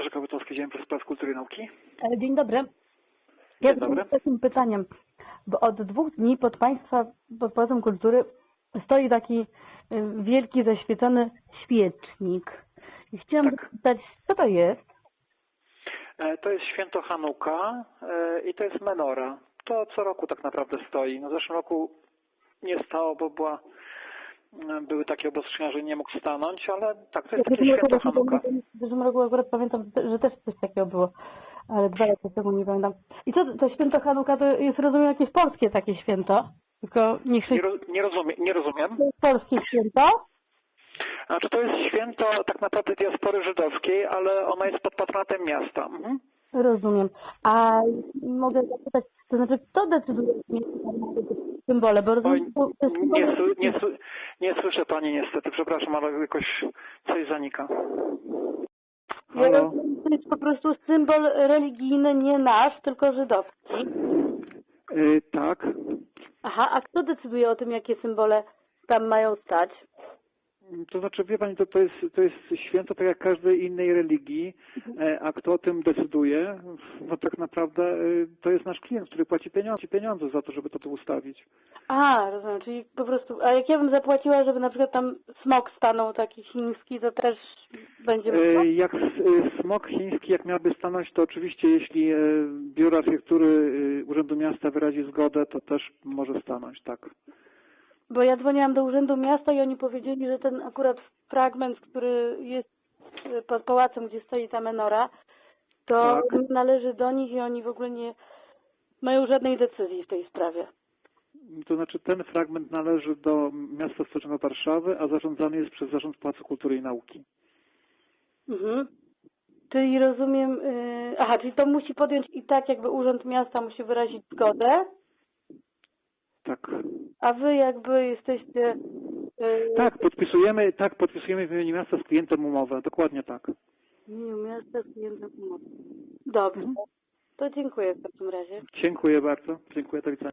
Jerzy Kobytowski, Dzień przez Spraw Kultury i Nauki. E, Dzień dobry. Ja Dzień dobry. z takim pytaniem, bo od dwóch dni pod Państwa, pod Pałacem Kultury stoi taki y, wielki, zaświecony świecznik. I chciałam Tak. zapytać, co to jest? E, To jest święto Hanuka e, i to jest menora. To co roku tak naprawdę stoi. No w zeszłym roku nie stało, bo była, były takie obostrzenia, że nie mógł stanąć, ale tak, to jest takie święto Hanuka. W zeszłym roku akurat pamiętam, że też coś takiego było, ale dwa lata temu nie pamiętam. I co, to święto Hanuka to jest, rozumiem, jakieś polskie takie święto? Tylko nie Nie, chrześcijańskie ro, nie, rozumie, nie rozumiem. polskie święto? Znaczy to jest święto tak naprawdę diaspory żydowskiej, ale ono jest pod patronatem miasta. Mhm. Rozumiem. A mogę zapytać, to znaczy kto decyduje o symbole? Bo rozumiem, jest nie, sły- nie, sły- nie słyszę Pani niestety, przepraszam, ale jakoś coś zanika. Ja Halo? rozumiem, to jest po prostu symbol religijny, nie nasz, tylko żydowski. Y, tak. Aha, a kto decyduje o tym, jakie symbole tam mają stać? To znaczy, wie Pani, to, to, jest, to jest święto tak jak każdej innej religii, e, a kto o tym decyduje? No tak naprawdę e, to jest nasz klient, który płaci pieniądze, pieniądze za to, żeby to tu ustawić. A, rozumiem, czyli po prostu, a jak ja bym zapłaciła, żeby na przykład tam smok stanął taki chiński, to też będzie można? E, Jak smok chiński, jak miałby stanąć, to oczywiście jeśli Biuro Architektury Urzędu Miasta wyrazi zgodę, to też może stanąć, tak. Bo ja dzwoniłam do Urzędu Miasta i oni powiedzieli, że ten akurat fragment, który jest y, pod pałacem, gdzie stoi ta menora, to Tak. należy do nich i oni w ogóle nie mają żadnej decyzji w tej sprawie. To znaczy ten fragment należy do miasta stołecznego Warszawy, a zarządzany jest przez Zarząd Pałacu Kultury i Nauki. Mhm. Czyli rozumiem, y, aha, czyli to musi podjąć i tak jakby Urząd Miasta musi wyrazić zgodę, Tak. a wy jakby jesteście... y, Tak, podpisujemy, tak, podpisujemy w imieniu miasta z klientem umowę. Dokładnie tak. W imieniu miasta klientem umowy. Dobrze. To dziękuję w takim razie. Dziękuję bardzo. Dziękuję, do widzenia.